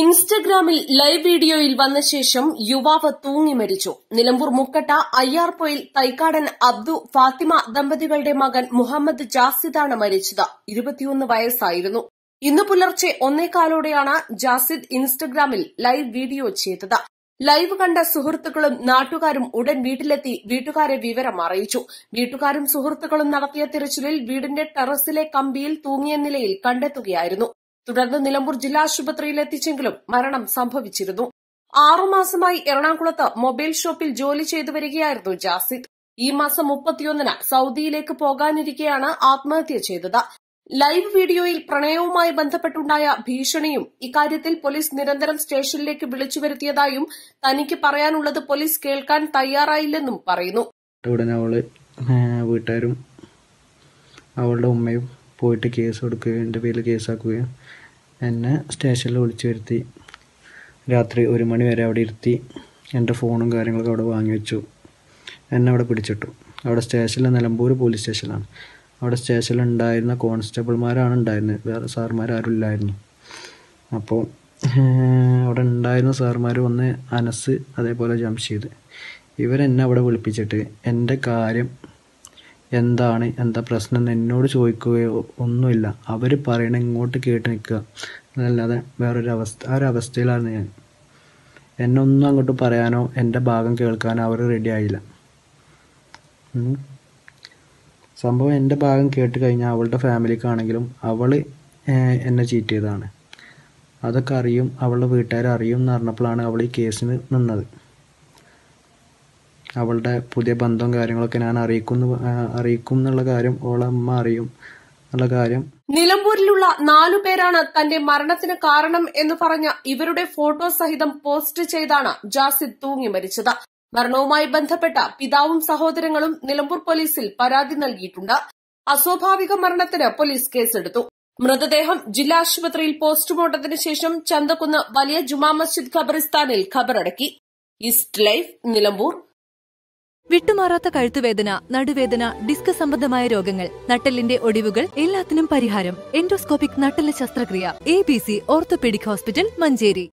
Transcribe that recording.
ഇൻസ്റ്റഗ്രാമിൽ ലൈവ് വീഡിയോയിൽ വന്ന ശേഷം യുവാവ് തൂങ്ങി മരിച്ചു. നിലമ്പൂർ മുക്കട്ട അയ്യാർപൊയിൽ തൈക്കാടൻ അബ്ദു ഫാത്തിമ ദമ്പതികളുടെ മകൻ മുഹമ്മദ് ജാസിദാണ് മരിച്ചത്. ഇരുപത്തിയൊന്ന് വയസ്സായിരുന്നു. ഇന്ന് പുലർച്ചെ ഒന്നേകാലോടെയാണ് ജാസിദ് ഇൻസ്റ്റഗ്രാമിൽ ലൈവ് വീഡിയോ ചെയ്തത്. ലൈവ് കണ്ട സുഹൃത്തുക്കളും നാട്ടുകാരും ഉടൻ വീട്ടിലെത്തി വീട്ടുകാരെ വിവരം അറിയിച്ചു. വീട്ടുകാരും സുഹൃത്തുക്കളും നടത്തിയ തിരച്ചിലിൽ വീടിന്റെ ടെറസിലെ കമ്പിയിൽ തൂങ്ങിയ നിലയിൽ കണ്ടെത്തുകയായിരുന്നു. തുടർന്ന് നിലമ്പൂർ ജില്ലാ ആശുപത്രിയിൽ എത്തിച്ചെങ്കിലും മരണം സംഭവിച്ചിരുന്നു. ആറുമാസമായി എറണാകുളത്ത് മൊബൈൽ ഷോപ്പിൽ ജോലി ചെയ്തു വരികയായിരുന്നു ജാസിദ്. ഈ മാസം മുപ്പത്തിയൊന്നിന് സൌദിയിലേക്ക് പോകാനിരിക്കെയാണ് ആത്മഹത്യ ചെയ്തത്. ലൈവ് വീഡിയോയിൽ പ്രണയവുമായി ബന്ധപ്പെട്ടുണ്ടായ ഭീഷണിയും ഇക്കാര്യത്തിൽ പോലീസ് നിരന്തരം സ്റ്റേഷനിലേക്ക് വിളിച്ചു വരുത്തിയതായും തനിക്ക് പറയാനുള്ളത് പോലീസ് കേൾക്കാൻ തയ്യാറായില്ലെന്നും പറയുന്നു. വീട്ടുകാരും അവളുടെ ഉമ്മയും പോയിട്ട് കേസ് കൊടുക്കുകയും എന്റെ പേരിൽ കേസാക്കുകയും എന്നെ സ്റ്റേഷനിൽ വിളിച്ചു വരുത്തി. രാത്രി ഒരു മണി വരെ അവിടെ ഇരുത്തി എന്റെ ഫോണും കാര്യങ്ങളൊക്കെ അവിടെ വാങ്ങി വെച്ചു. എന്നെ അവിടെ പിടിച്ചിട്ടു. അവിടെ സ്റ്റേഷനിൽ നിലമ്പൂർ പോലീസ് സ്റ്റേഷനാണ്. അവിടെ സ്റ്റേഷനിൽ ഉണ്ടായിരുന്ന കോൺസ്റ്റബിൾമാരാണ് ഉണ്ടായിരുന്നത്. വേറെ സാറുമാരും ഇല്ലായിരുന്നു. അപ്പോൾ അവിടെ ഉണ്ടായിരുന്ന സാർമാർ ഒന്ന് അനസ് അതേപോലെ ജംഷീദ് ഇവരെന്നെ അവിടെ വിളിപ്പിച്ചിട്ട് എന്റെ കാര്യം എന്താണ് എന്താ പ്രശ്നം എന്ന് എന്നോട് ചോദിക്കുകയോ ഒന്നുമില്ല. അവർ പറയണ ഇങ്ങോട്ട് കേട്ട് നിൽക്കുക. എന്നല്ലാതെ വേറൊരു അവസ്ഥ ആ ഒരു അവസ്ഥയിലാണ് ഞാൻ. എന്നെ ഒന്നും അങ്ങോട്ട് പറയാനോ എന്റെ ഭാഗം കേൾക്കാനോ അവർ റെഡി ആയില്ല. സംഭവം എന്റെ ഭാഗം കേട്ട് കഴിഞ്ഞാൽ അവളുടെ ഫാമിലിക്കാണെങ്കിലും അവൾ എന്നെ ചീറ്റ് ചെയ്തതാണ്. അതൊക്കെ അറിയും അവളുടെ വീട്ടുകാർ അറിയും എന്ന് പറഞ്ഞപ്പോഴാണ് അവൾ ഈ കേസിന് നിന്നത്. അവളുടെ പുതിയ ബന്ധവും കാര്യങ്ങളൊക്കെ ഞാൻ അറിയിക്കുന്നു അറിയിക്കും എന്നുള്ള കാര്യം ഓളെ അമ്മ അറിയും എന്നുള്ള കാര്യം. നിലമ്പൂരിലുള്ള നാലു പേരാണ് തന്റെ മരണത്തിന് കാരണം എന്ന് പറഞ്ഞ ഇവരുടെ ഫോട്ടോ സഹിതം പോസ്റ്റ് ചെയ്താണ് ജാസിദ് തൂങ്ങി മരിച്ചത്. മരണവുമായി ബന്ധപ്പെട്ട പിതാവും സഹോദരങ്ങളും നിലമ്പൂർ പോലീസിൽ പരാതി നൽകിയിട്ടുണ്ട്. അസ്വാഭാവിക മരണത്തിന് പോലീസ് കേസെടുത്തു. മൃതദേഹം ജില്ലാ ആശുപത്രിയിൽ പോസ്റ്റ്മോർട്ടത്തിന് ശേഷം ചന്തക്കുന്ന് വലിയ ജുമാ മസ്ജിദ് ഖബറിസ്ഥാനിൽ ഖബറടക്കി. East life Nilambur. വിട്ടുമാറാത്ത കഴുത്തുവേദന നടുവേദന ഡിസ്ക് സംബന്ധമായ രോഗങ്ങൾ നട്ടലിന്റെ ഒടിവുകൾ എല്ലാത്തിനും പരിഹാരം. എൻഡോസ്കോപ്പിക് നട്ടെല്ല് ശസ്ത്രക്രിയ. A B C orthopaedic hospital Manjeri.